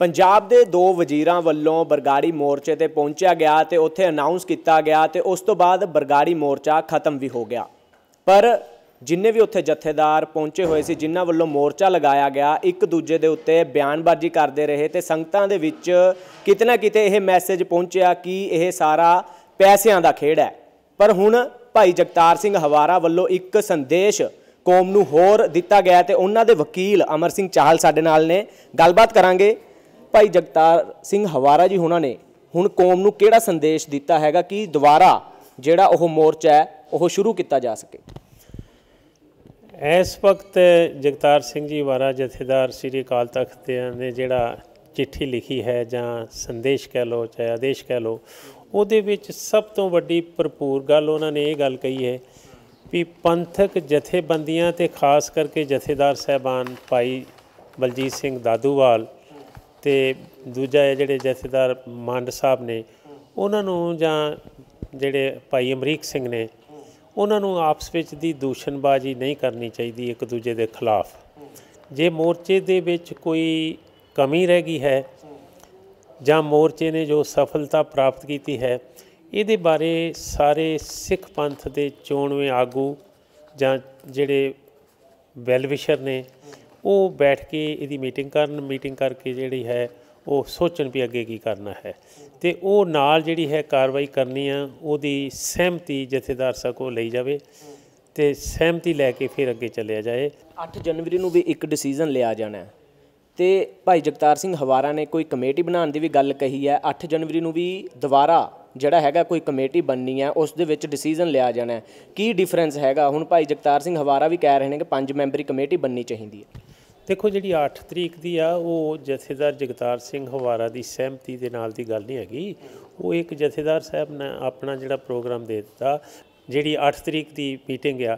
ਪੰਜਾਬ ਦੇ ਦੋ ਵਜ਼ੀਰਾਂ ਵੱਲੋਂ ਬਰਗਾੜੀ ਮੋਰਚੇ ਤੇ ਪਹੁੰਚਿਆ ਗਿਆ ਤੇ ਉੱਥੇ ਅਨਾਉਂਸ ਕੀਤਾ ਗਿਆ ਤੇ ਉਸ ਤੋਂ ਬਾਅਦ ਬਰਗਾੜੀ ਮੋਰਚਾ ਖਤਮ ਵੀ ਹੋ ਗਿਆ। ਪਰ ਜਿੰਨੇ ਵੀ ਉੱਥੇ ਜਥੇਦਾਰ ਪਹੁੰਚੇ ਹੋਏ ਸੀ, ਜਿਨ੍ਹਾਂ ਵੱਲੋਂ ਮੋਰਚਾ ਲਗਾਇਆ ਗਿਆ, ਇੱਕ ਦੂਜੇ ਦੇ ਉੱਤੇ ਬਿਆਨਬਾਜ਼ੀ ਕਰਦੇ ਰਹੇ ਤੇ ਸੰਗਤਾਂ ਦੇ ਵਿੱਚ ਕਿਤੇ ਨਾ ਕਿਤੇ ਇਹ ਮੈਸੇਜ ਪਹੁੰਚਿਆ ਕਿ ਇਹ ਸਾਰਾ ਪੈਸਿਆਂ ਦਾ ਖੇਡ ਹੈ। ਪਰ ਹੁਣ ਭਾਈ ਜਗਤਾਰ ਸਿੰਘ ਹਵਾਰਾ ਵੱਲੋਂ ਇੱਕ ਸੰਦੇਸ਼ ਕੌਮ ਨੂੰ ਹੋਰ ਦਿੱਤਾ ਗਿਆ ਤੇ ਉਹਨਾਂ ਦੇ ਵਕੀਲ ਅਮਰ ਸਿੰਘ ਚਾਹਲ ਸਾਡੇ ਨਾਲ ਨੇ। ਗੱਲਬਾਤ ਕਰਾਂਗੇ। ਭਾਈ ਜਗਤਾਰ ਸਿੰਘ ਹਵਾਰਾ ਜੀ ਉਹਨਾਂ ਨੇ ਹੁਣ ਕੌਮ ਨੂੰ ਕਿਹੜਾ ਸੰਦੇਸ਼ ਦਿੱਤਾ ਹੈਗਾ ਕਿ ਦੁਬਾਰਾ ਜਿਹੜਾ ਉਹ ਮੋਰਚਾ ਹੈ, ਉਹ ਸ਼ੁਰੂ ਕੀਤਾ ਜਾ ਸਕੇ? ਇਸ ਵਕਤ ਜਗਤਾਰ ਸਿੰਘ ਜੀ ਵਾਰਾ ਜਥੇਦਾਰ ਸ੍ਰੀ ਅਕਾਲ ਤਖਤ ਨੇ ਜਿਹੜਾ ਚਿੱਠੀ ਲਿਖੀ ਹੈ ਜਾਂ ਸੰਦੇਸ਼ ਕਹਿ ਲੋ ਚਾਹੇ ਆਦੇਸ਼ ਕਹਿ ਲੋ ਉਹਦੇ ਵਿੱਚ ਸਭ ਤੋਂ ਵੱਡੀ ਭਰਪੂਰ ਗੱਲ ਉਹਨਾਂ ਨੇ ਇਹ ਗੱਲ ਕਹੀ ਹੈ ਵੀ ਪੰਥਕ ਜਥੇਬੰਦੀਆਂ ਤੇ ਖਾਸ ਕਰਕੇ ਜਥੇਦਾਰ ਸਹਿਬਾਨ ਭਾਈ ਬਲਜੀਤ ਸਿੰਘ ਦਾਦੂਵਾਲ ਤੇ ਦੂਜਾ ਹੈ ਜਿਹੜੇ ਜਥੇਦਾਰ ਮੰਡ ਸਾਹਿਬ ਨੇ, ਉਹਨਾਂ ਨੂੰ ਜਾਂ ਜਿਹੜੇ ਭਾਈ ਅਮਰੀਕ ਸਿੰਘ ਨੇ, ਉਹਨਾਂ ਨੂੰ ਆਪਸ ਵਿੱਚ ਦੀ ਦੂਸ਼ਣਬਾਜ਼ੀ ਨਹੀਂ ਕਰਨੀ ਚਾਹੀਦੀ ਇੱਕ ਦੂਜੇ ਦੇ ਖਿਲਾਫ। ਜੇ ਮੋਰਚੇ ਦੇ ਵਿੱਚ ਕੋਈ ਕਮੀ ਰਹਿ ਗਈ ਹੈ ਜਾਂ ਮੋਰਚੇ ਨੇ ਜੋ ਸਫਲਤਾ ਪ੍ਰਾਪਤ ਕੀਤੀ ਹੈ, ਇਹਦੇ ਬਾਰੇ ਸਾਰੇ ਸਿੱਖ ਪੰਥ ਦੇ ਚੋਣਵੇਂ ਆਗੂ ਜਾਂ ਜਿਹੜੇ ਵੈਲਵਿਸ਼ਰ ਨੇ ਉਹ ਬੈਠ ਕੇ ਇਹਦੀ ਮੀਟਿੰਗ ਕਰਨ, ਮੀਟਿੰਗ ਕਰਕੇ ਜਿਹੜੀ ਹੈ ਉਹ ਸੋਚਣ ਵੀ ਅੱਗੇ ਕੀ ਕਰਨਾ ਹੈ। ਤੇ ਉਹ ਨਾਲ ਜਿਹੜੀ ਹੈ ਕਾਰਵਾਈ ਕਰਨੀ ਆ, ਉਹਦੀ ਸਹਿਮਤੀ ਜਥੇਦਾਰ ਸਾਹਿਬ ਕੋਲ ਲਈ ਜਾਵੇ ਤੇ ਸਹਿਮਤੀ ਲੈ ਕੇ ਫਿਰ ਅੱਗੇ ਚੱਲਿਆ ਜਾਏ। 8 ਜਨਵਰੀ ਨੂੰ ਵੀ ਇੱਕ ਡਿਸੀਜਨ ਲਿਆ ਜਾਣਾ ਹੈ। ਤੇ ਭਾਈ ਜਗਤਾਰ ਸਿੰਘ ਹਵਾਰਾ ਨੇ ਕੋਈ ਕਮੇਟੀ ਬਣਾਉਣ ਦੀ ਵੀ ਗੱਲ ਕਹੀ ਹੈ। 8 ਜਨਵਰੀ ਨੂੰ ਵੀ ਦੁਬਾਰਾ ਜਿਹੜਾ ਹੈਗਾ ਕੋਈ ਕਮੇਟੀ ਬਣਨੀ ਹੈ, ਉਸ ਦੇ ਵਿੱਚ ਡਿਸੀਜਨ ਲਿਆ ਜਾਣਾ ਕੀ ਡਿਫਰੈਂਸ ਹੈਗਾ? ਹੁਣ ਭਾਈ ਜਗਤਾਰ ਸਿੰਘ ਹਵਾਰਾ ਵੀ ਕਹਿ ਰਹੇ ਨੇ ਕਿ ਪੰਜ ਮੈਂਬਰੀ ਕਮੇਟੀ ਬਣਨੀ ਚਾਹੀਦੀ ਹੈ। ਦੇਖੋ ਜਿਹੜੀ 8 ਤਰੀਕ ਦੀ ਆ, ਉਹ ਜਥੇਦਾਰ ਜਗਤਾਰ ਸਿੰਘ ਹਵਾਰਾ ਦੀ ਸਹਿਮਤੀ ਦੇ ਨਾਲ ਦੀ ਗੱਲ ਨਹੀਂ ਹੈਗੀ। ਉਹ ਇੱਕ ਜਥੇਦਾਰ ਸਾਹਿਬ ਨੇ ਆਪਣਾ ਜਿਹੜਾ ਪ੍ਰੋਗਰਾਮ ਦੇ ਦਿੱਤਾ, ਜਿਹੜੀ 8 ਤਰੀਕ ਦੀ ਮੀਟਿੰਗ ਆ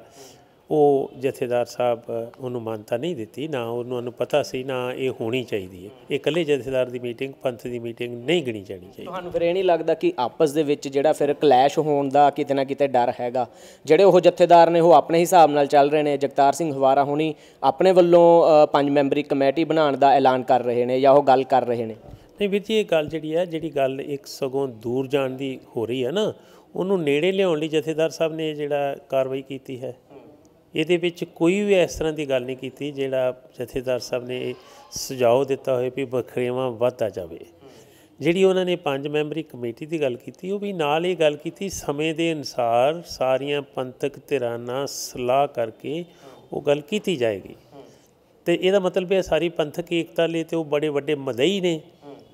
ਉਹ ਜਥੇਦਾਰ ਸਾਹਿਬ ਉਹਨੂੰ ਮਾਨਤਾ ਨਹੀਂ ਦਿੱਤੀ ਨਾ ਉਹਨਾਂ ਨੂੰ ਪਤਾ ਸੀ ਨਾ ਇਹ ਹੋਣੀ ਚਾਹੀਦੀ ਹੈ। ਇਹ ਇਕੱਲੇ ਜਥੇਦਾਰ ਦੀ ਮੀਟਿੰਗ ਪੰਥ ਦੀ ਮੀਟਿੰਗ ਨਹੀਂ ਗਣੀ ਜਾਣੀ ਚਾਹੀਦੀ। ਤੁਹਾਨੂੰ ਫਿਰ ਇਹ ਨਹੀਂ ਲੱਗਦਾ ਕਿ ਆਪਸ ਦੇ ਵਿੱਚ ਜਿਹੜਾ ਫਿਰ ਕਲੈਸ਼ ਹੋਣ ਦਾ ਕਿਤੇ ਨਾ ਕਿਤੇ ਡਰ ਹੈਗਾ? ਜਿਹੜੇ ਉਹ ਜਥੇਦਾਰ ਨੇ ਉਹ ਆਪਣੇ ਹਿਸਾਬ ਨਾਲ ਚੱਲ ਰਹੇ ਨੇ ਜਗਤਾਰ ਸਿੰਘ ਹਵਾਰਾ ਹੁਣੀ ਆਪਣੇ ਵੱਲੋਂ ਪੰਜ ਮੈਂਬਰੀ ਕਮੇਟੀ ਬਣਾਉਣ ਦਾ ਐਲਾਨ ਕਰ ਰਹੇ ਨੇ ਜਾਂ ਉਹ ਗੱਲ ਕਰ ਰਹੇ ਨੇ? ਨਹੀਂ ਵੀਰ ਜੀ ਇਹ ਗੱਲ ਜਿਹੜੀ ਹੈ ਜਿਹੜੀ ਗੱਲ ਇੱਕ ਸਗੋਂ ਦੂਰ ਜਾਣ ਦੀ ਹੋ ਰਹੀ ਹੈ ਨਾ ਉਹਨੂੰ ਨੇੜੇ ਲਿਆਉਣ ਲਈ ਜਥੇਦਾਰ ਸਾਹਿਬ ਨੇ ਜਿਹੜਾ ਕਾਰਵਾਈ ਕੀਤੀ ਹੈ। ਇਹਦੇ ਵਿੱਚ ਕੋਈ ਵੀ ਇਸ ਤਰ੍ਹਾਂ ਦੀ ਗੱਲ ਨਹੀਂ ਕੀਤੀ ਜਿਹੜਾ ਜਥੇਦਾਰ ਸਾਹਿਬ ਨੇ ਸੁਝਾਅ ਦਿੱਤਾ ਹੋਵੇ ਵੀ ਬਖਰੇਵਾਂ ਵੱਧਦਾ ਜਾਵੇ। ਜਿਹੜੀ ਉਹਨਾਂ ਨੇ ਪੰਜ ਮੈਂਬਰੀ ਕਮੇਟੀ ਦੀ ਗੱਲ ਕੀਤੀ, ਉਹ ਵੀ ਨਾਲ ਇਹ ਗੱਲ ਕੀਤੀ, ਸਮੇਂ ਦੇ ਅਨਸਾਰ ਸਾਰੀਆਂ ਪੰਥਕ ਧਿਰਾਂ ਨਾਲ ਸਲਾਹ ਕਰਕੇ ਉਹ ਗੱਲ ਕੀਤੀ ਜਾਏਗੀ। ਤੇ ਇਹਦਾ ਮਤਲਬ ਹੈ ਸਾਰੀ ਪੰਥਕ ਏਕਤਾ ਲਈ ਤੇ ਉਹ ਬੜੇ ਵੱਡੇ ਮਦਈ ਨੇ।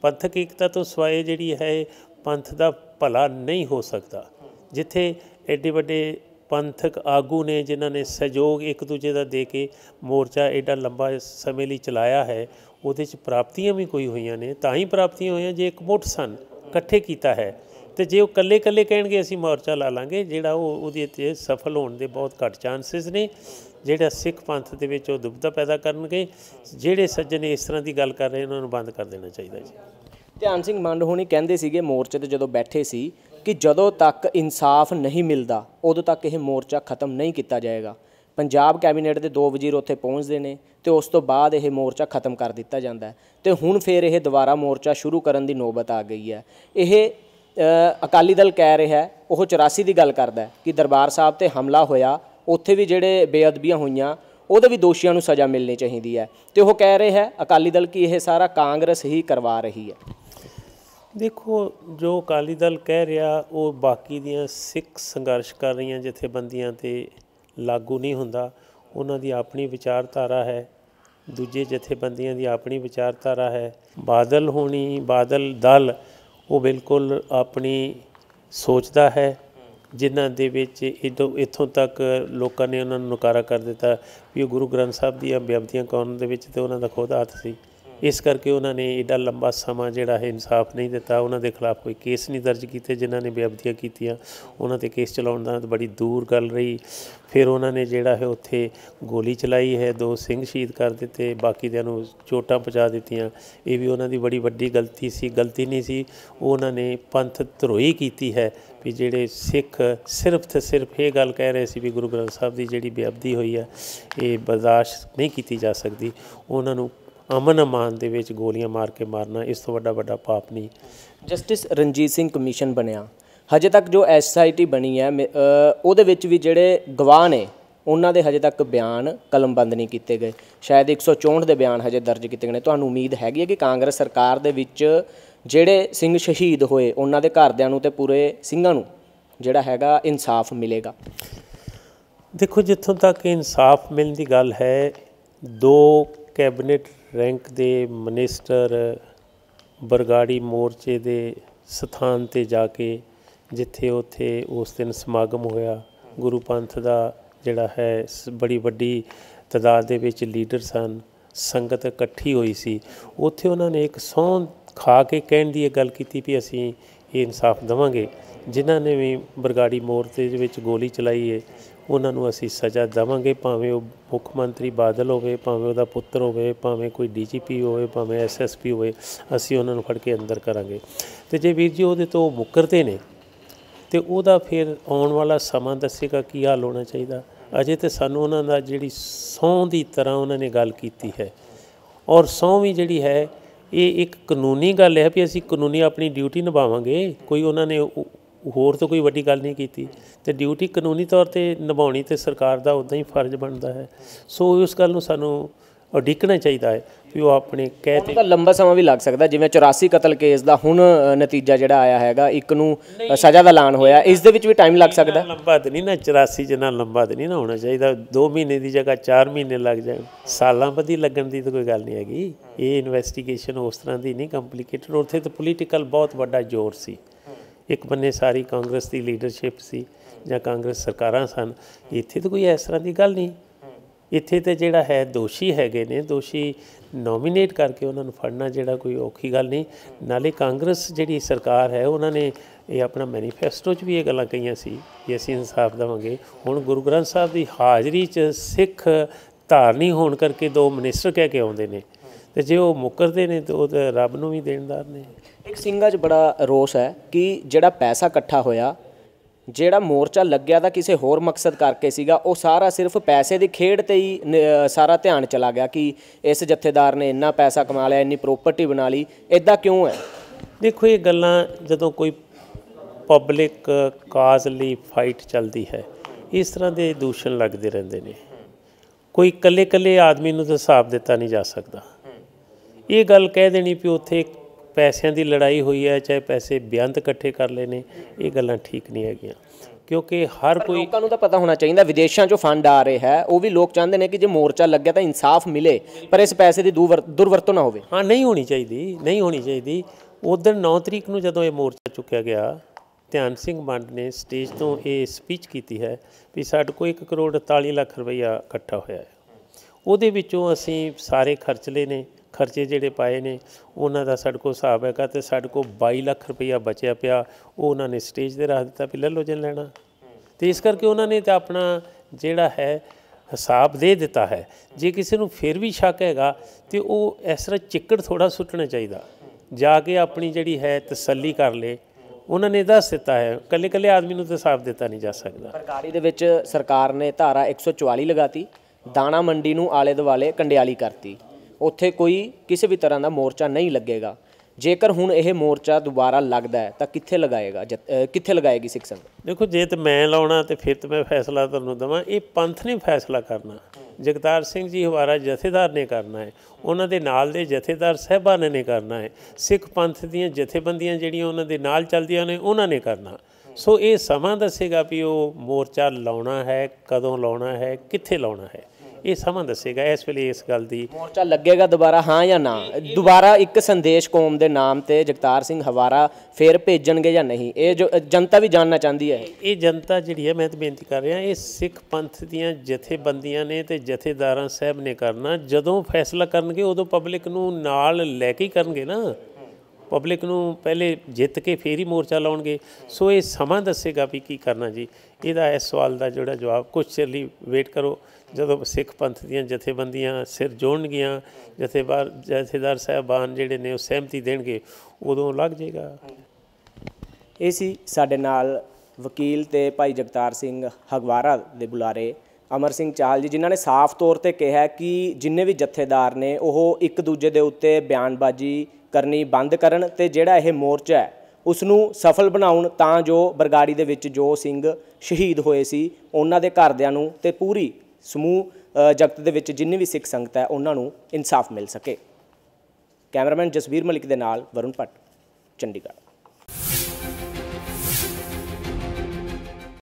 ਪੰਥਕ ਏਕਤਾ ਤੋਂ ਸਵਾਏ ਜਿਹੜੀ ਹੈ ਪੰਥ ਦਾ ਭਲਾ ਨਹੀਂ ਹੋ ਸਕਦਾ। ਜਿੱਥੇ ਐਡੇ ਵੱਡੇ ਪੰਥਕ ਆਗੂ ਨੇ ਜਿਨ੍ਹਾਂ ਨੇ ਸਹਿਯੋਗ ਇੱਕ ਦੂਜੇ ਦਾ ਦੇ ਕੇ ਮੋਰਚਾ ਐਡਾ ਲੰਬਾ ਸਮੇਂ ਲਈ ਚਲਾਇਆ ਹੈ, ਉਹਦੇ ਚ ਪ੍ਰਾਪਤੀਆਂ ਵੀ ਕੋਈ ਹੋਈਆਂ ਨੇ, ਤਾਂ ਹੀ ਪ੍ਰਾਪਤੀਆਂ ਹੋਈਆਂ ਜੇ ਇੱਕ ਮੁੱਠ ਸਨ, ਇਕੱਠੇ ਕੀਤਾ ਹੈ। ਤੇ ਜੇ ਉਹ ਕੱਲੇ ਕੱਲੇ ਕਹਿਣਗੇ, ਅਸੀਂ ਮੋਰਚਾ ਲਾ ਲਾਂਗੇ, ਜਿਹੜਾ ਉਹ ਉਹਦੇ ਤੇ ਸਫਲ ਹੋਣ ਦੇ ਬਹੁਤ ਘੱਟ ਚਾਂਸਸ ਨੇ, ਜਿਹੜਾ ਸਿੱਖ ਪੰਥ ਦੇ ਵਿੱਚ ਉਹ ਦੁਬਿਧਾ ਪੈਦਾ ਕਰਨਗੇ, ਜਿਹੜੇ ਸੱਜਣ ਇਸ ਤਰ੍ਹਾਂ ਦੀ ਗੱਲ ਕਰ ਰਹੇ ਉਹਨਾਂ ਨੂੰ ਬੰਦ ਕਰ ਦੇਣਾ ਚਾਹੀਦਾ ਜੀ। ਧਿਆਨ ਸਿੰਘ ਮੰਡ ਹੋਣੀ ਕਹਿੰਦੇ ਸੀਗੇ ਮੋਰਚੇ ਤੇ ਜਦੋਂ ਬੈਠੇ ਸੀ ਕਿ ਜਦੋਂ ਤੱਕ ਇਨਸਾਫ ਨਹੀਂ ਮਿਲਦਾ, ਉਦੋਂ ਤੱਕ ਇਹ ਮੋਰਚਾ ਖਤਮ ਨਹੀਂ ਕੀਤਾ ਜਾਏਗਾ। ਪੰਜਾਬ ਕੈਬਨਿਟ ਦੇ ਦੋ ਵਜ਼ੀਰ ਉੱਥੇ ਪਹੁੰਚਦੇ ਨੇ ਤੇ ਉਸ ਤੋਂ ਬਾਅਦ ਇਹ ਮੋਰਚਾ ਖਤਮ ਕਰ ਦਿੱਤਾ ਜਾਂਦਾ ਹੈ। ਤੇ ਹੁਣ ਫੇਰ ਇਹ ਦੁਬਾਰਾ ਮੋਰਚਾ ਸ਼ੁਰੂ ਕਰਨ ਦੀ ਨੌਬਤ ਆ ਗਈ ਹੈ। ਇਹ ਅਕਾਲੀ ਦਲ ਕਹਿ ਰਿਹਾ ਉਹ 84 ਦੀ ਗੱਲ ਕਰਦਾ ਕਿ ਦਰਬਾਰ ਸਾਹਿਬ ਤੇ ਹਮਲਾ ਹੋਇਆ, ਉੱਥੇ ਵੀ ਜਿਹੜੇ ਬੇਅਦਬੀਆਂ ਹੋਈਆਂ, ਉਹਦੇ ਵੀ ਦੋਸ਼ੀਆਂ ਨੂੰ ਸਜ਼ਾ ਮਿਲਣੀ ਚਾਹੀਦੀ ਹੈ। ਤੇ ਉਹ ਕਹਿ ਰਿਹਾ ਅਕਾਲੀ ਦਲ ਕਿ ਇਹ ਸਾਰਾ ਕਾਂਗਰਸ ਹੀ ਕਰਵਾ ਰਹੀ ਹੈ। ਦੇਖੋ, ਜੋ ਅਕਾਲੀ ਦਲ ਕਹਿ ਰਿਹਾ, ਉਹ ਬਾਕੀ ਦੀਆਂ ਸਿੱਖ ਸੰਘਰਸ਼ ਕਰ ਰਹੀਆਂ ਜਥੇਬੰਦੀਆਂ ਤੇ ਲਾਗੂ ਨਹੀਂ ਹੁੰਦਾ। ਉਹਨਾਂ ਦੀ ਆਪਣੀ ਵਿਚਾਰਧਾਰਾ ਹੈ। ਦੂਜੇ ਜਥੇਬੰਦੀਆਂ ਦੀ ਆਪਣੀ ਵਿਚਾਰਧਾਰਾ ਹੈ। ਬਾਦਲ ਹੋਣੀ, ਬਾਦਲ ਦਲ, ਉਹ ਬਿਲਕੁਲ ਆਪਣੀ ਸੋਚਦਾ ਹੈ। ਜਿਨ੍ਹਾਂ ਦੇ ਵਿੱਚ ਇਦੋਂ, ਇੱਥੋਂ ਤੱਕ ਲੋਕਾਂ ਨੇ ਉਹਨਾਂ ਨੂੰ ਨਕਾਰਾ ਕਰ ਦਿੱਤਾ ਵੀ ਉਹ ਗੁਰੂ ਗ੍ਰੰਥ ਸਾਹਿਬ ਦੀਆਂ ਬੇਅਦਬੀਆਂ ਕਰਨ ਦੇ ਵਿੱਚ ਤੇ ਉਹਨਾਂ ਦਾ ਖੁਦ ਹੱਥ ਸੀ। ਇਸ ਕਰਕੇ ਉਹਨਾਂ ਨੇ ਏਡਾ ਲੰਬਾ ਸਮਾਂ ਜਿਹੜਾ ਹੈ ਇਨਸਾਫ ਨਹੀਂ ਦਿੱਤਾ। ਉਹਨਾਂ ਦੇ ਖਿਲਾਫ ਕੋਈ ਕੇਸ ਨਹੀਂ ਦਰਜ ਕੀਤੇ ਜਿਨ੍ਹਾਂ ਨੇ ਬੇਅਦਬੀਆਂ ਕੀਤੀਆਂ। ਉਹਨਾਂ ਤੇ ਕੇਸ ਚਲਾਉਣ ਦਾ ਬੜੀ ਦੂਰ ਗੱਲ ਰਹੀ। ਫਿਰ ਉਹਨਾਂ ਨੇ ਜਿਹੜਾ ਹੈ ਉੱਥੇ ਗੋਲੀ ਚਲਾਈ ਹੈ। ਦੋ ਸਿੰਘ ਸ਼ਹੀਦ ਕਰ ਦਿੱਤੇ। ਬਾਕੀ ਦਿਆਂ ਨੂੰ ਚੋਟਾਂ ਪਹੁੰਚਾ ਦਿੱਤੀਆਂ। ਇਹ ਵੀ ਉਹਨਾਂ ਦੀ ਬੜੀ ਵੱਡੀ ਗਲਤੀ ਸੀ। ਗਲਤੀ ਨਹੀਂ ਸੀ। ਉਹਨਾਂ ਨੇ ਪੰਥ ਧਰੋਈ ਕੀਤੀ ਹੈ ਵੀ ਜਿਹੜੇ ਸਿੱਖ ਸਿਰਫ ਤੇ ਸਿਰਫ ਇਹ ਗੱਲ ਕਹਿ ਰਹੇ ਸੀ ਵੀ ਗੁਰੂ ਗ੍ਰੰਥ ਸਾਹਿਬ ਦੀ ਜਿਹੜੀ ਬੇਅਬਦੀ ਹੋਈ ਹੈ, ਇਹ ਬਰਦਾਸ਼ਤ ਨਹੀਂ ਕੀਤੀ ਜਾ ਸਕਦੀ। ਉਹਨਾਂ ਨੂੰ ਅਮਨ ਅਮਾਨ ਦੇ ਵਿੱਚ ਗੋਲੀਆਂ ਮਾਰ ਕੇ ਮਾਰਨਾ ਇਸ ਤੋਂ ਵੱਡਾ ਵੱਡਾ ਪਾਪ ਨਹੀਂ। ਜਸਟਿਸ ਰਣਜੀਤ ਸਿੰਘ ਕਮਿਸ਼ਨ ਬਣਿਆ। ਹਜੇ ਤੱਕ ਜੋ ਐਸਆਈਟੀ ਬਣੀ ਹੈ ਉਹਦੇ ਵਿੱਚ ਵੀ ਜਿਹੜੇ ਗਵਾਹ ਨੇ ਉਹਨਾਂ ਦੇ ਹਜੇ ਤੱਕ ਬਿਆਨ ਕਲਮਬੰਦ ਨਹੀਂ ਕੀਤੇ ਗਏ। ਸ਼ਾਇਦ 164 ਦੇ ਬਿਆਨ ਹਜੇ ਦਰਜ ਕੀਤੇ ਗਏ ਨੇ। ਤੁਹਾਨੂੰ ਉਮੀਦ ਹੈਗੀ ਹੈ ਕਿ ਕਾਂਗਰਸ ਸਰਕਾਰ ਦੇ ਵਿੱਚ ਜਿਹੜੇ ਸਿੰਘ ਸ਼ਹੀਦ ਹੋਏ ਉਹਨਾਂ ਦੇ ਘਰਦਿਆਂ ਨੂੰ ਤੇ ਪੂਰੇ ਸਿੰਘਾਂ ਨੂੰ ਜਿਹੜਾ ਹੈਗਾ ਇਨਸਾਫ ਮਿਲੇਗਾ। ਦੇਖੋ ਜਿੱਥੋਂ ਤੱਕ ਇਨਸਾਫ ਮਿਲਣ ਦੀ ਗੱਲ ਹੈ ਦੋ ਕੈਬਨਿਟ ਰੈਂਕ ਦੇ ਮਨਿਸਟਰ ਬਰਗਾੜੀ ਮੋਰਚੇ ਦੇ ਸਥਾਨ ਤੇ ਜਾ ਕੇ ਜਿੱਥੇ ਉੱਥੇ ਉਸ ਦਿਨ ਸਮਾਗਮ ਹੋਇਆ, ਗੁਰੂ ਪੰਥ ਦਾ ਜਿਹੜਾ ਹੈ, ਸ- ਬੜੀ ਵੱਡੀ ਤਦਾਦ ਦੇ ਵਿੱਚ ਲੀਡਰ ਸਨ, ਸੰਗਤ ਇਕੱਠੀ ਹੋਈ ਸੀ। ਉੱਥੇ ਉਹਨਾਂ ਨੇ ਇੱਕ ਸਹੁੰ ਖਾ ਕੇ ਕਹਿਣ ਦੀ ਇਹ ਗੱਲ ਕੀਤੀ ਵੀ ਅਸੀਂ ਇਹ ਇਨਸਾਫ ਦੇਵਾਂਗੇ। ਜਿਨ੍ਹਾਂ ਨੇ ਵੀ ਬਰਗਾੜੀ ਮੋਰਚੇ ਦੇ ਵਿੱਚ ਗੋਲੀ ਚਲਾਈ ਹੈ ਉਹਨਾਂ ਨੂੰ ਅਸੀਂ ਸਜ਼ਾ ਦੇਵਾਂਗੇ, ਭਾਵੇਂ ਉਹ ਮੁੱਖ ਮੰਤਰੀ ਬਾਦਲ ਹੋਵੇ, ਭਾਵੇਂ ਉਹਦਾ ਪੁੱਤਰ ਹੋਵੇ, ਭਾਵੇਂ ਕੋਈ ਡੀਜੀਪੀ ਹੋਵੇ, ਭਾਵੇਂ ਐਸਐਸਪੀ ਹੋਵੇ, ਅਸੀਂ ਉਹਨਾਂ ਨੂੰ ਫੜ ਕੇ ਅੰਦਰ ਕਰਾਂਗੇ। ਤੇ ਜੇ ਵੀਰ ਜੀ ਉਹਦੇ ਤੋਂ ਮੁੱਕਰਦੇ ਨੇ, ਤੇ ਉਹਦਾ ਫਿਰ ਆਉਣ ਵਾਲਾ ਸਮਾਂ ਦੱਸੇਗਾ ਕੀ ਹਾਲ ਹੋਣਾ ਚਾਹੀਦਾ। ਅਜੇ ਤੇ ਸਾਨੂੰ ਉਹਨਾਂ ਦਾ ਜਿਹੜੀ ਸਹੁੰ ਦੀ ਤਰ੍ਹਾਂ ਉਹਨਾਂ ਨੇ ਗੱਲ ਕੀਤੀ ਹੈ। ਔਰ ਸਹੁੰ ਵੀ ਜਿਹੜੀ ਹੈ, ਇਹ ਇੱਕ ਕਾਨੂੰਨੀ ਗੱਲ ਹੈ ਵੀ ਅਸੀਂ ਕਾਨੂੰਨੀ ਆਪਣੀ ਡਿਊਟੀ ਨਿਭਾਵਾਂਗੇ। ਕੋਈ ਉਹਨਾਂ ਨੇ ਹੋਰ ਤਾਂ ਕੋਈ ਵੱਡੀ ਗੱਲ ਨਹੀਂ ਕੀਤੀ। ਤੇ ਡਿਊਟੀ ਕਾਨੂੰਨੀ ਤੌਰ ਤੇ ਨਿਭਾਉਣੀ ਤੇ ਸਰਕਾਰ ਦਾ ਉਦਾਂ ਹੀ ਫਰਜ਼ ਬਣਦਾ ਹੈ। ਸੋ ਉਸ ਗੱਲ ਨੂੰ ਸਾਨੂੰ ਉਡੀਕਣਾ ਚਾਹੀਦਾ ਹੈ ਵੀ ਉਹ ਆਪਣੇ ਕਹਿ ਤੇ ਲੰਬਾ ਸਮਾਂ ਵੀ ਲੱਗ ਸਕਦਾ ਜਿਵੇਂ 84 ਕਤਲ ਕੇਸ ਦਾ ਹੁਣ ਨਤੀਜਾ ਜਿਹੜਾ ਆਇਆ ਹੈਗਾ ਇੱਕ ਨੂੰ ਸਜ਼ਾ ਦਾ ਐਲਾਨ ਹੋਇਆ ਇਸ ਦੇ ਵਿੱਚ ਵੀ ਟਾਈਮ ਲੱਗ ਸਕਦਾ? ਲੰਬਾ ਤੇ ਨਹੀਂ ਨਾ 84 ਜਿੰਨਾ ਲੰਬਾ ਤੇ ਨਹੀਂ ਨਾ ਹੋਣਾ ਚਾਹੀਦਾ। 2 ਮਹੀਨੇ ਦੀ ਜਗ੍ਹਾ 4 ਮਹੀਨੇ ਲੱਗ ਜਾਣ। ਸਾਲਾਂ ਬੱਧੀ ਲੱਗਣ ਦੀ ਤਾਂ ਕੋਈ ਗੱਲ ਨਹੀਂ ਹੈਗੀ। ਇਹ ਇਨਵੈਸਟੀਗੇਸ਼ਨ ਉਸ ਤਰ੍ਹਾਂ ਦੀ ਨਹੀਂ ਕੰਪਲਿਕੇਟਡ ਉੱਥੇ ਤਾਂ ਪੋਲੀਟੀਕਲ ਬਹੁਤ ਵੱਡਾ ਜ਼ੋਰ ਸੀ। ਇੱਕ ਬੰਨੇ ਸਾਰੀ ਕਾਂਗਰਸ ਦੀ ਲੀਡਰਸ਼ਿਪ ਸੀ ਜਾਂ ਕਾਂਗਰਸ ਸਰਕਾਰਾਂ ਸਨ, ਇੱਥੇ ਤਾਂ ਕੋਈ ਇਸ ਤਰ੍ਹਾਂ ਦੀ ਗੱਲ ਨਹੀਂ। ਇੱਥੇ ਤੇ ਜਿਹੜਾ ਹੈ, ਦੋਸ਼ੀ ਹੈਗੇ ਨੇ, ਦੋਸ਼ੀ ਨੋਮੀਨੇਟ ਕਰਕੇ ਉਹਨਾਂ ਨੂੰ ਫੜਨਾ ਜਿਹੜਾ ਕੋਈ ਔਖੀ ਗੱਲ ਨਹੀਂ। ਨਾਲੇ ਕਾਂਗਰਸ ਜਿਹੜੀ ਸਰਕਾਰ ਹੈ, ਉਹਨਾਂ ਨੇ ਇਹ ਆਪਣਾ ਮੈਨੀਫੈਸਟੋ 'ਚ ਵੀ ਇਹ ਗੱਲਾਂ ਕਹੀਆਂ ਸੀ ਕਿ ਅਸੀਂ ਇਨਸਾਫ ਦੇਵਾਂਗੇ। ਹੁਣ ਗੁਰੂ ਗ੍ਰੰਥ ਸਾਹਿਬ ਦੀ ਹਾਜ਼ਰੀ 'ਚ ਸਿੱਖ ਧਾਰਨੀ ਹੋਣ ਕਰਕੇ ਦੋ ਮਿਨਿਸਟਰ ਕਹਿ ਕੇ ਆਉਂਦੇ ਨੇ। ਤੇ ਜੇ ਉਹ ਮੁੱਕਰਦੇ ਨੇ ਤੇ ਉਹ ਤਾਂ ਰੱਬ ਨੂੰ ਵੀ ਦੇਣਦਾਰ ਨੇ। ਇੱਕ ਸਿੰਘਾਂ 'ਚ ਬੜਾ ਰੋਸ ਹੈ ਕਿ ਜਿਹੜਾ ਪੈਸਾ ਇਕੱਠਾ ਹੋਇਆ ਜਿਹੜਾ ਮੋਰਚਾ ਲੱਗਿਆ ਤਾਂ ਕਿਸੇ ਹੋਰ ਮਕਸਦ ਕਰਕੇ ਸੀਗਾ ਉਹ ਸਾਰਾ ਸਿਰਫ ਪੈਸੇ ਦੀ ਖੇਡ ਤੇ ਹੀ ਨ- ਸਾਰਾ ਧਿਆਨ ਚਲਾ ਗਿਆ ਕਿ ਇਸ ਜਥੇਦਾਰ ਨੇ ਇੰਨਾ ਪੈਸਾ ਕਮਾ ਲਿਆ ਇੰਨੀ ਪ੍ਰਾਪਰਟੀ ਬਣਾ ਲਈ। ਇਦਾਂ ਕਿਉਂ ਹੈ? ਦੇਖੋ ਇਹ ਗੱਲਾਂ ਜਦੋਂ ਕੋਈ ਪਬਲਿਕ ਕਾਜ਼ ਲਈ ਫਾਈਟ ਚੱਲਦੀ ਹੈ ਇਸ ਤਰ੍ਹਾਂ ਦੇ ਦੂਸ਼ਣ ਲੱਗਦੇ ਰਹਿੰਦੇ ਨੇ। ਕੋਈ ਇਕੱਲੇ ਇਕੱਲੇ ਆਦਮੀ ਨੂੰ ਤਾਂ ਹਿਸਾਬ ਦਿੱਤਾ ਨਹੀਂ ਜਾ ਸਕਦਾ। ਇਹ ਗੱਲ ਕਹਿ ਦੇਣੀ ਵੀ ਉੱਥੇ ਪੈਸਿਆਂ ਦੀ ਲੜਾਈ ਹੋਈ ਹੈ ਚਾਹੇ ਪੈਸੇ ਬਿਆੰਤ ਇਕੱਠੇ ਕਰ ਲਏ ਨੇ ਇਹ ਗੱਲਾਂ ਠੀਕ ਨਹੀਂ ਹੈਗੀਆਂ। ਕਿਉਂਕਿ ਹਰ ਕੋਈ ਲੋਕਾਂ ਨੂੰ ਤਾਂ ਪਤਾ ਹੋਣਾ ਚਾਹੀਦਾ ਵਿਦੇਸ਼ਾਂ 'ਚੋਂ ਫੰਡ ਆ ਰਹੇ ਹੈ ਉਹ ਵੀ ਲੋਕ ਚਾਹੁੰਦੇ ਨੇ ਕਿ ਜੇ ਮੋਰਚਾ ਲੱਗਿਆ ਤਾਂ ਇਨਸਾਫ ਮਿਲੇ ਪਰ ਇਸ ਪੈਸੇ ਦੀ ਦੁਰਵਰ- ਦੁਰਵਰਤੋਂ ਨਾ ਹੋਵੇ। ਹਾਂ ਨਹੀਂ ਹੋਣੀ ਚਾਹੀਦੀ ਨਹੀਂ ਹੋਣੀ ਚਾਹੀਦੀ। ਉਦੋਂ 9 ਤਰੀਕ ਨੂੰ ਜਦੋਂ ਇਹ ਮੋਰਚਾ ਚੁੱਕਿਆ ਗਿਆ ਧਿਆਨ ਸਿੰਘ ਮੰਡ ਨੇ ਸਟੇਜ ਤੋਂ ਇਹ ਸਪੀਚ ਕੀਤੀ ਹੈ ਵੀ ਸਾਡੇ ਕੋਲ 1 ਕਰੋੜ 48 ਲੱਖ ਰੁਪਈਆ ਇਕੱਠਾ ਹੋਇਆ ਹੈ। ਉਹਦੇ ਵਿੱਚੋਂ ਅਸੀਂ ਸਾਰੇ ਖਰਚਲੇ ਨੇ ਖਰਚੇ ਜਿਹੜੇ ਪਾਏ ਨੇ, ਉਹਨਾਂ ਦਾ ਸਾਡੇ ਕੋਲ ਹਿਸਾਬ ਹੈਗਾ ਤੇ ਸਾਡੇ ਕੋਲ 22 ਲੱਖ ਰੁਪਈਆ ਬਚਿਆ ਪਿਆ, ਉਹ ਉਹਨਾਂ ਨੇ ਸਟੇਜ ਤੇ ਰੱਖ ਦਿੱਤਾ ਵੀ ਲੈ ਲਓ ਜੇ ਲੈਣਾ। ਤੇ ਇਸ ਕਰਕੇ ਉਹਨਾਂ ਨੇ ਤਾਂ ਆਪਣਾ ਜਿਹੜਾ ਹੈ, ਹਿਸਾਬ ਦੇ ਦਿੱਤਾ ਹੈ। ਜੇ ਕਿਸੇ ਨੂੰ ਫਿਰ ਵੀ ਸ਼ੱਕ ਹੈਗਾ, ਤੇ ਉਹ ਇਸ ਤਰ੍ਹਾਂ ਚਿੱਕੜ ਥੋੜਾ ਸੁੱਟਣਾ ਚਾਹੀਦਾ। ਜਾ ਕੇ ਆਪਣੀ ਜਿਹੜੀ ਹੈ ਤਸੱਲੀ ਕਰ ਲੇ। ਉਹਨਾਂ ਨੇ ਦੱਸ ਦਿੱਤਾ ਹੈ ਕੱਲੇ ਕੱਲੇ ਆਦਮੀ ਨੂੰ ਤਾਂ ਹਿਸਾਬ ਦਿੱਤਾ ਨਹੀਂ ਜਾ ਸਕਦਾ। ਸਰਕਾਰੀ ਦੇ ਵਿੱਚ ਸਰਕਾਰ ਨੇ ਧਾਰਾ 144 ਲਗਾਤੀ, ਦਾਣਾ ਮੰਡੀ ਨੂੰ ਆਲੇ ਦੁਆਲੇ ਕੰਡਿਆਲੀ ਕਰਤੀ। ਉੱਥੇ ਕੋਈ ਕਿਸੇ ਵੀ ਤਰ੍ਹਾਂ ਦਾ ਮੋਰਚਾ ਨਹੀਂ ਲੱਗੇਗਾ। ਜੇਕਰ ਹੁਣ ਇਹ ਮੋਰਚਾ ਦੁਬਾਰਾ ਲੱਗਦਾ ਹੈ, ਤਾਂ ਕਿੱਥੇ ਲਗਾਏਗਾ ਜਥ- ਕਿੱਥੇ ਲਗਾਏਗੀ ਸਿੱਖ ਸੰਗਤ? ਦੇਖੋ, ਜੇ ਤੇ ਮੈਂ ਲਾਉਣਾ ਤੇ ਫਿਰ ਤੇ ਮੈਂ ਫੈਸਲਾ ਤੁਹਾਨੂੰ ਦਵਾਂ। ਇਹ ਪੰਥ ਨੇ ਫੈਸਲਾ ਕਰਨਾ। ਜਗਤਾਰ ਸਿੰਘ ਜੀ ਹਵਾਰਾ ਜਥੇਦਾਰ ਨੇ ਕਰਨਾ ਹੈ। ਉਹਨਾਂ ਦੇ ਨਾਲ ਦੇ ਜਥੇਦਾਰ ਸਹਿਬਾਨ ਨੇ ਕਰਨਾ ਹੈ। ਸਿੱਖ ਪੰਥ ਦੀਆਂ ਜਥੇਬੰਦੀਆਂ ਜਿਹੜੀਆਂ ਉਹਨਾਂ ਦੇ ਨਾਲ ਚੱਲਦੀਆਂ ਨੇ, ਉਹਨਾਂ ਨੇ ਕਰਨਾ। ਸੋ ਇਹ ਸਮਾਂ ਦੱਸੇਗਾ ਵੀ ਉਹ ਮੋਰਚਾ ਲਾਉਣਾ ਹੈ, ਕਦੋਂ ਲਾਉਣਾ ਹੈ, ਕਿੱਥੇ ਲਾਉਣਾ ਹੈ। ਇਹ ਸਮਾਂ ਦੱਸੇਗਾ ਇਸ ਵੇਲੇ ਇਸ ਗੱਲ ਦੀ। ਮੋਰਚਾ ਲੱਗੇਗਾ ਦੁਬਾਰਾ ਹਾਂ ਜਾਂ ਨਾ? ਦੁਬਾਰਾ ਇੱਕ ਸੰਦੇਸ਼ ਕੌਮ ਦੇ ਨਾਮ ਤੇ ਜਗਤਾਰ ਸਿੰਘ ਹਵਾਰਾ ਫੇਰ ਭੇਜਣਗੇ ਜਾਂ ਨਹੀਂ? ਇਹ ਜੋ ਜਨਤਾ ਵੀ ਜਾਣਨਾ ਚਾਹੁੰਦੀ ਹੈ ਇਹ। ਜਨਤਾ ਜਿਹੜੀ ਹੈ ਮੈਂ ਤਾਂ ਬੇਨਤੀ ਕਰ ਰਿਹਾ ਇਹ ਸਿੱਖ ਪੰਥ ਦੀਆਂ ਜਥੇਬੰਦੀਆਂ ਨੇ ਤੇ ਜਥੇਦਾਰਾਂ ਸਾਹਿਬ ਨੇ ਕਰਨਾ। ਜਦੋਂ ਫੈਸਲਾ ਕਰਨਗੇ ਉਦੋਂ ਪਬਲਿਕ ਨੂੰ ਨਾਲ ਲੈ ਕੇ ਹੀ ਕਰਨਗੇ ਨਾ। ਪਬਲਿਕ ਨੂੰ ਪਹਿਲੇ ਜਿੱਤ ਕੇ ਫੇਰ ਹੀ ਮੋਰਚਾ ਲਾਉਣਗੇ। ਸੋ ਇਹ ਸਮਾਂ ਦੱਸੇਗਾ ਵੀ ਕੀ ਕਰਨਾ ਜੀ। ਇਹਦਾ ਇਸ ਸਵਾਲ ਦਾ ਜਿਹੜਾ ਜਵਾਬ ਕੁਝ ਚਿਰ ਲਈ ਵੇਟ ਕਰੋ। ਜਦੋਂ ਸਿੱਖ ਪੰਥ ਦੀਆਂ ਜਥੇਬੰਦੀਆਂ ਸਿਰ ਜੋੜਨਗੀਆਂ ਜਥੇਬਾਰ ਜਥੇਦਾਰ ਸਾਹਿਬਾਨ ਜਿਹੜੇ ਨੇ ਉਹ ਸਹਿਮਤੀ ਦੇਣਗੇ, ਉਦੋਂ ਲੱਗ ਜਾਏਗਾ। ਇਹ ਸੀ ਸਾਡੇ ਨਾਲ ਵਕੀਲ ਤੇ ਭਾਈ ਜਗਤਾਰ ਸਿੰਘ ਹਗਵਾਰਾ ਦੇ ਬੁਲਾਰੇ ਅਮਰ ਸਿੰਘ ਚਾਹਲ ਜੀ, ਜਿਨ੍ਹਾਂ ਨੇ ਸਾਫ਼ ਤੌਰ ਤੇ ਕਿਹਾ ਕਿ ਜਿੰਨੇ ਵੀ ਜਥੇਦਾਰ ਨੇ, ਉਹ ਇੱਕ ਦੂਜੇ ਦੇ ਉੱਤੇ ਬਿਆਨਬਾਜ਼ੀ ਕਰਨੀ ਬੰਦ ਕਰਨ ਤੇ ਜਿਹੜਾ ਇਹ ਮੋਰਚਾ ਹੈ ਉਸ ਨੂੰ ਸਫਲ ਬਣਾਉਣ ਤਾਂ ਜੋ ਬਰਗਾੜੀ ਦੇ ਵਿੱਚ ਜੋ ਸਿੰਘ ਸ਼ਹੀਦ ਹੋਏ ਸੀ, ਉਹਨਾਂ ਦੇ ਘਰਦਿਆਂ ਨੂੰ ਤੇ ਪੂਰੀ ਸਮੂਹ ਜਗਤ ਦੇ ਵਿੱਚ ਜਿੰਨੀ ਵੀ ਸਿੱਖ ਸੰਗਤ ਹੈ, ਉਹਨਾਂ ਨੂੰ ਇਨਸਾਫ ਮਿਲ ਸਕੇ। ਕੈਮਰਾਮੈਨ ਜਸਵੀਰ ਮਲਿਕ ਦੇ ਨਾਲ ਵਰੁਣ ਭੱਟ, ਚੰਡੀਗੜ੍ਹ।